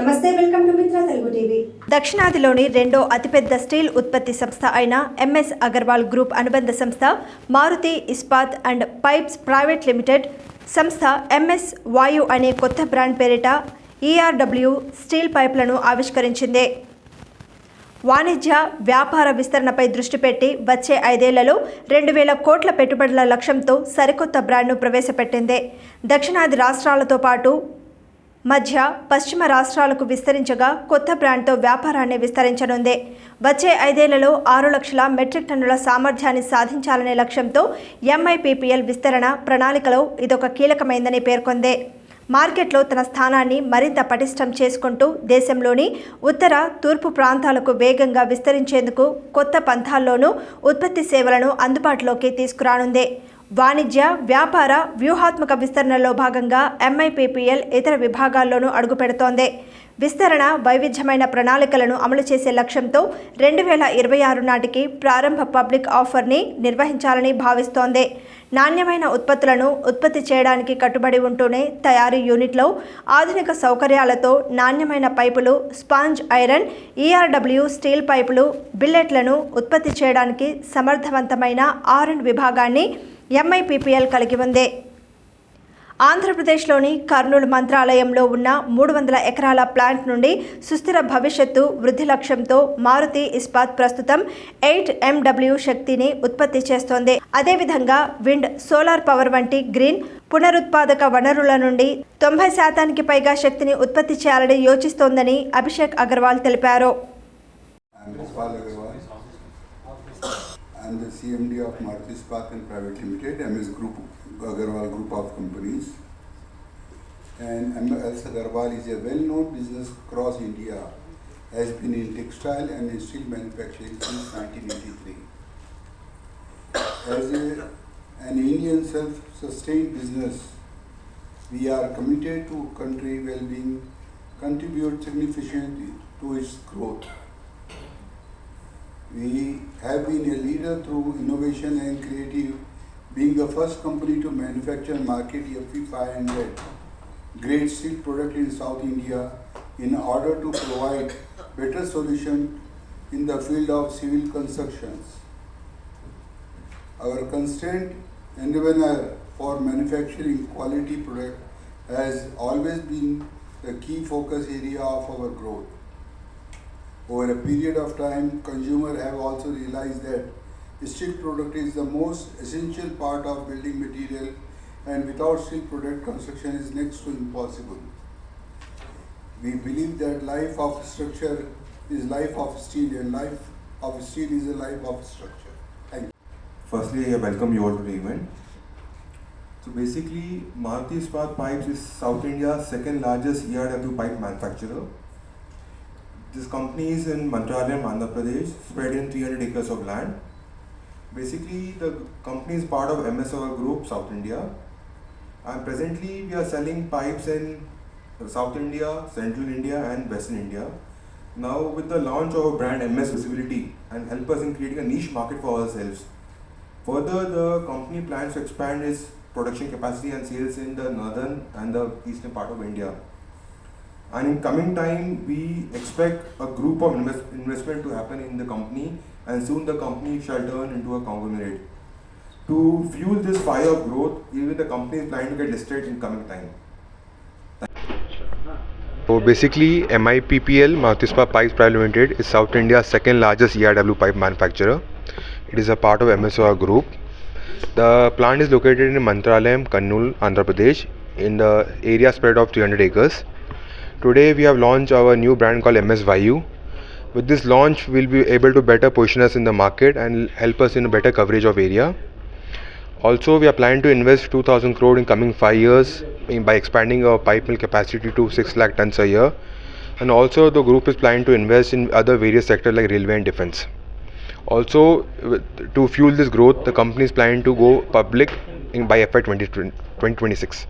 నమస్తే welcome to Mitra Telugu TV. దక్షిణాదిలోని రెండో అతిపెద్ద స్టీల్ ఉత్పత్తి సంస్థ అయిన ఎంఎస్ అగర్వాల్ గ్రూప్ అనుబంధ సంస్థ Maruti Ispat and pipes private limited సంస్థ ఎంఎస్ వాయు అనే కొత్త బ్రాండ్ పేరిట ఈఆర్డబ్ల్యూ స్టీల్ పైప్లను ఆవిష్కరించింది. వాణిజ్య వ్యాపార విస్తరణపై దృష్టి పెట్టి వచ్చే ఐదేళ్ళలో రెండు వేల కోట్ల పెట్టుబడుల లక్ష్యంతో సరికొత్త బ్రాండ్ను ప్రవేశపెట్టింది. దక్షిణాది రాష్ట్రాలతో పాటు మధ్య పశ్చిమ రాష్ట్రాలకు విస్తరించగా కొత్త బ్రాండ్తో వ్యాపారాన్ని విస్తరించనుంది. వచ్చే ఐదేళ్ళలో ఆరు లక్షల మెట్రిక్ టన్నుల సామర్థ్యాన్ని సాధించాలనే లక్ష్యంతో ఎంఐపీపీఎల్ విస్తరణ ప్రణాళికలో ఇదొక కీలకమైందని పేర్కొంది. మార్కెట్లో తన స్థానాన్ని మరింత పటిష్టం చేసుకుంటూ దేశంలోని ఉత్తర తూర్పు ప్రాంతాలకు వేగంగా విస్తరించేందుకు కొత్త పంథాల్లోనూ ఉత్పత్తి సేవలను అందుబాటులోకి తీసుకురానుంది. వాణిజ్య వ్యాపార వ్యూహాత్మక విస్తరణలో భాగంగా ఎంఐపీపీఎల్ ఇతర విభాగాల్లోనూ అడుగుపెడుతోంది విస్తరణ వైవిధ్యమైన ప్రణాళికలను అమలు చేసే లక్ష్యంతో రెండు వేల ఇరవై ఆరు నాటికి ప్రారంభ పబ్లిక్ ఆఫర్ని నిర్వహించాలని భావిస్తోంది. నాణ్యమైన ఉత్పత్తులను ఉత్పత్తి చేయడానికి కట్టుబడి ఉంటూనే తయారీ యూనిట్లో ఆధునిక సౌకర్యాలతో నాణ్యమైన పైపులు స్పాంజ్ ఐరన్ ఈఆర్డబ్ల్యూ స్టీల్ పైపులు బిల్లెట్లను ఉత్పత్తి చేయడానికి సమర్థవంతమైన ఆర్ అండ్ విభాగాన్ని ఎంఐపిపిఎల్ కలిగి ఉంది. ఆంధ్రప్రదేశ్లోని కర్నూలు మంత్రాలయంలో ఉన్న మూడు వందల ఎకరాల ప్లాంట్ నుండి సుస్థిర భవిష్యత్తు వృద్ధి లక్ష్యంతో మారుతి ఇస్పాత్ ప్రస్తుతం ఎయిట్ ఎండబ్ల్యూ శక్తిని ఉత్పత్తి చేస్తోంది. అదేవిధంగా విండ్ సోలార్ పవర్ వంటి గ్రీన్ పునరుత్పాదక వనరుల నుండి తొంభై శాతానికి పైగా శక్తిని ఉత్పత్తి చేయాలని యోచిస్తోందని అభిషేక్ అగర్వాల్ తెలిపారు. I'm the CMD of Maruti Ispat and Private Limited, MS Group, Agarwal Group of Companies. And MS Agarwal is a well-known business across India, has been in textile and in steel manufacturing since 1983. As a, an Indian self-sustained business, we are committed to country well-being, contribute significantly to its growth. We have been a leader through innovation and creative, being the first company to manufacture and market FE500 grade steel product in South India in order to provide better solution in the field of civil constructions. Our constant endeavor for manufacturing quality product has always been the key focus area of our growth. Over a period of time, consumers have also realized that steel product is the most essential part of building material and without steel product construction is next to impossible. We believe that life of structure is life of steel and life of steel is a life of structure. Thank you. Firstly, I welcome you all to the event. So basically, Maruti Ispat Pipes is South India's second largest ERW pipe manufacturer. This company is in Mantralayam, Andhra Pradesh, spread in 300 acres of land. Basically, the company is part of MSR Group, South India. And presently, we are selling pipes in South India, Central India, and Western India. Now, with the launch of our brand MS Visibility and help us in creating a niche market for ourselves. Further, the company plans to expand its production capacity and sales in the northern and the eastern part of India. And in coming time, we expect a group of invest- investment to happen in the company, and soon the company shall turn into a conglomerate. To fuel this fire of growth, even the company is planning to get listed in coming time. So basically, MIPPL Marutispa Pipes Private Limited is South India's second largest ERW pipe manufacturer. It is a part of MSOR Group. The plant is located in Mantralayam, Kannur, Andhra Pradesh, in the area spread of 300 acres. Today, we have launched our new brand called MS Vayu. With this launch, we'll be able to better position us in the market and help us in a better coverage of area. Also, we are planning to invest 2000 crore in coming 5 years by expanding our pipe mill capacity to 6 lakh tons a year. And also, the group is planning to invest in other various sectors like railway and defense. Also, to fuel this growth, the company is planning to go public by FY 2020 2026.